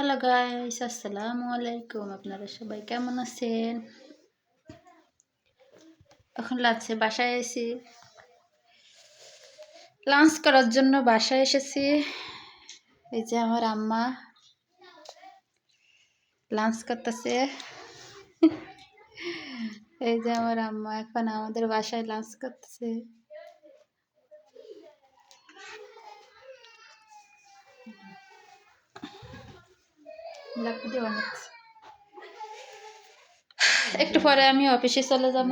Hello guys আসসালামু আলাইকুম আপনারা সবাই কেমন আছেন? এখন লাঞ্চে বাসায় এসেছি লাঞ্চ করার জন্য বাসায় এসেছি। এই যে আমার আম্মা লাঞ্চ করতেছে। এই যে আমার আম্মা এখন আমাদের বাসায় লাঞ্চ করতেছে ব্লগ ভিডিও বানাচ্ছি একটু পরে আমি অফিসে চলে যাব।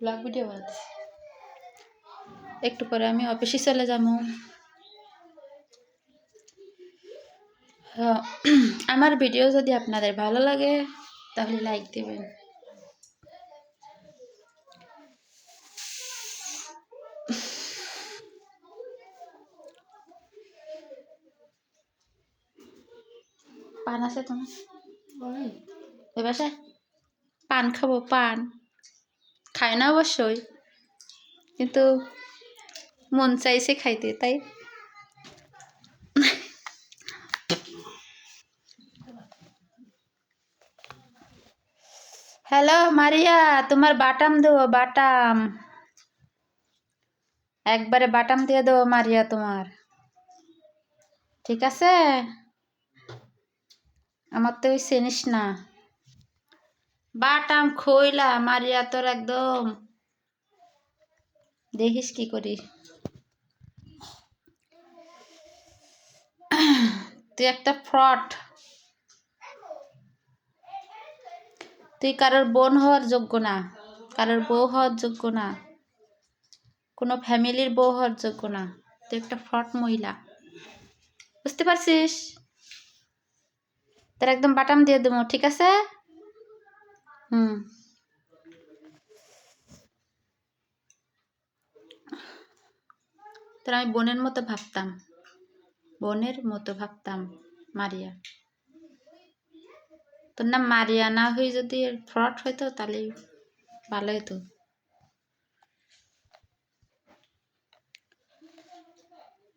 ব্লগ ভিডিও বানাচ্ছি। একটু পরে আমি অফিসে চলে যাব। আমার ভিডিও যদি আপনাদের ভালো লাগে তাহলে লাইক দেবেন। পান আছে তোমার? ওই বাসায় পান খাব পান। খায় না অবশ্যই। কিন্তু মন চাইছে খাইতে তাই? হ্যালো মারিয়া তোমার বাটাম দেবো বাটাম। একবারে বাটাম দিয়ে দেবো মারিয়া তোমার। ঠিক আছে? আমার তো ওই চিনিস না। বাটাম খইলা, মারিয়া তোর একদম। দেখিস কি করি। তুই একটা ফ্রড। তুই কারোর বোন হওয়ার যোগ্য না। কারোর বউ হওয়ার যোগ্য না। কোনো ফ্যামিলির বউ হওয়ার যোগ্য না। তুই একটা ফ্রড মহিলা। বুঝতে পারছিস? তোর একদম বাটাম দিয়ে দেবো, ঠিক আছে? হুম। তোর আমি বোনের মতো ভাবতাম। বোনের মতো ভাবতাম, মারিয়া। তোর নাম মারিয়া, না হয়ে যদি ফ্রড হইতো তাহলে ভালো হতো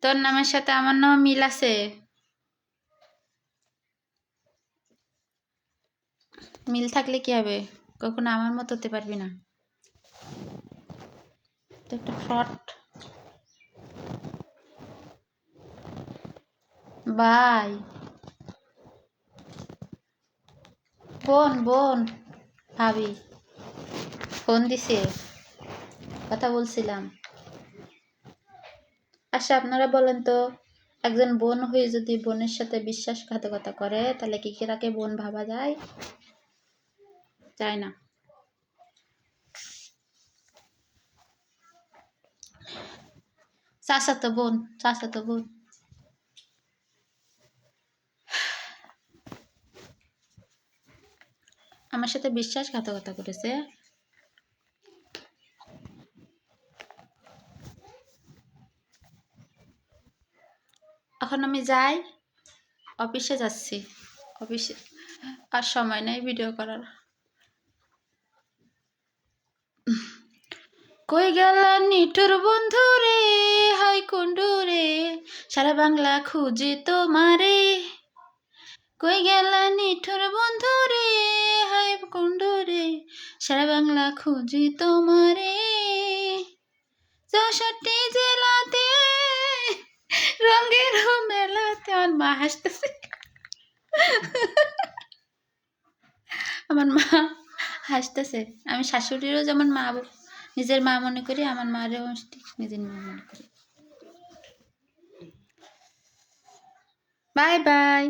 তোর নামের সাথে আমার নাম মিল আছে। মিল থাকলে কি হবে? কখনো আমার মতো হতে পারবি না। একটা বাই বোন বোন, ভাবি ফোন দিছে। কথা বলছিলাম। আচ্ছা আপনারা বলেন তো, একজন বোন হয়ে যদি বোনের সাথে বিশ্বাসঘাতকতা করে, তাহলে কি তাকে বোন ভাবা যায়? যায় না। চাচাতো বোন চাচাতো বোন। আমার সাথে বিশ্বাসঘাতকতা করেছে। এখন আমি যাই, অফিসে যাচ্ছি। অফিসে আর সময় নেই ভিডিও করার। কই গেল নিঠুর বন্ধু রে, হাই কুন্ডু রে, সারা বাংলা খুঁজি তোমারে। কই গেল নিঠুর বন্ধু রে, হাই কুন্ডু রে, সারা বাংলা খুঁজি তোমারে। চৌষট্টি জেলাতে রঙের মেলাতে আমার মা হাসতেছে। আমার মা হাসতেছে, আমি শাশুড়িরও যেমন মা নিজের মা মনে করি আমার মারেও নিজের মা মনে করি। Bye bye.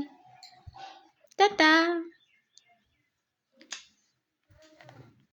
টাটা।